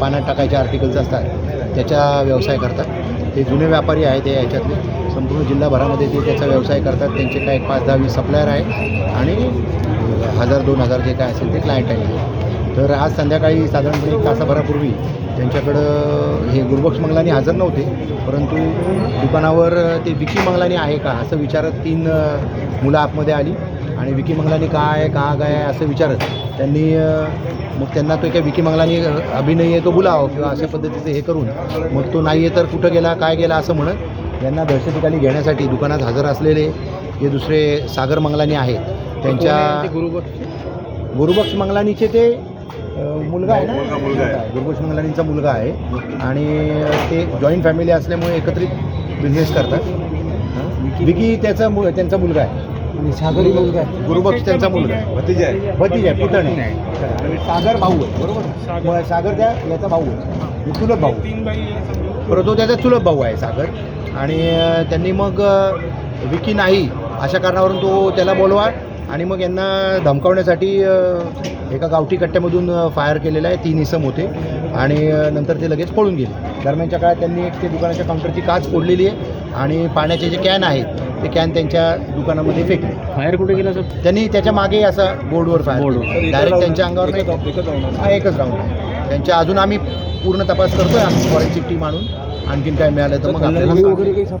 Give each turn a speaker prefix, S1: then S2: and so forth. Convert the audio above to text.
S1: पाण्यात टाकायचे आर्टिकल्स असतात त्याचा व्यवसाय करतात. ते जुने व्यापारी आहेत ते याच्यातले. संपूर्ण जिल्हाभरामध्ये ते त्याचा व्यवसाय करतात. त्यांचे काय एक पाच दहा वीस सप्लायर आहे आणि हजार दोन हजार जे काय असेल ते क्लायंट आहे तर आज संध्याकाळी साधारणपणे एक तासाभरापूर्वी त्यांच्याकडं हे गुरुबक्ष मंगलानी हजर नव्हते परंतु दुकानावर ते विकी मंगलानी आहे का असं विचारत तीन मुलं आतमध्ये आली आणि विकी मंगलानी काय आहे का काय आहे असं विचारत. त्यांनी मग त्यांना तो काय विकी मंगलानी अभिनय आहे तो बोलाव किंवा अशा पद्धतीचं हे करून मग तो नाही आहे तर कुठं गेला काय गेला असं म्हणत यांना दहशतीखाली घेण्यासाठी दुकानात हजर असलेले हे दुसरे सागर मंगलानी आहेत त्यांच्या गुरुबक्ष? मंगलानीचे ते मुलगा आहे ना?
S2: मुलगा- आहे.
S1: गुरुबक्ष मंगलानीचा मुलगा आहे. आणि ते जॉईंट फॅमिली असल्यामुळे एकत्रित बिझनेस करतात. हं? विकी त्याचा मु त्यांचा मुलगा आहे.
S3: आणि सागरी मुलगा आहे.
S1: गुरुबक्ष त्यांचा मुलगा आहे.
S2: भतीजा आहे.
S1: भतीज आहे पुतणे. आणि सागर भाऊ आहे बरोबर? मग सागर त्या याचा भाऊ आहे. हे. चुलत भाऊ बरं तो त्याचा चुलत भाऊ आहे सागर. आणि त्यांनी मग विकी नाही अशा कारणावरून तो त्याला बोलवा. आणि मग यांना धमकावण्यासाठी एका गावठी कट्ट्यामधून फायर केलेला आहे. तीन इसम होते. आणि नंतर ते लगेच पळून गेले. दरम्यानच्या काळात त्यांनी एक ते दुकानाच्या काउंटरची काच फोडलेली आहे. आणि पाण्याचे जे कॅन आहेत ते कॅन त्यांच्या दुकानामध्ये फेकले.
S3: फायर कुठे गेला सर?
S1: त्यांनी त्याच्यामागे असं बोर्डवर फायर
S3: बोर्डवर.
S1: डायरेक्ट त्यांच्या अंगावर नाही. हा एकच राऊंड आहे. त्यांच्या अजून आम्ही पूर्ण तपास करतोय. आम्ही फॉरेन्सिक टीम आणून आणखीन काय मिळालं तर मग आपल्याला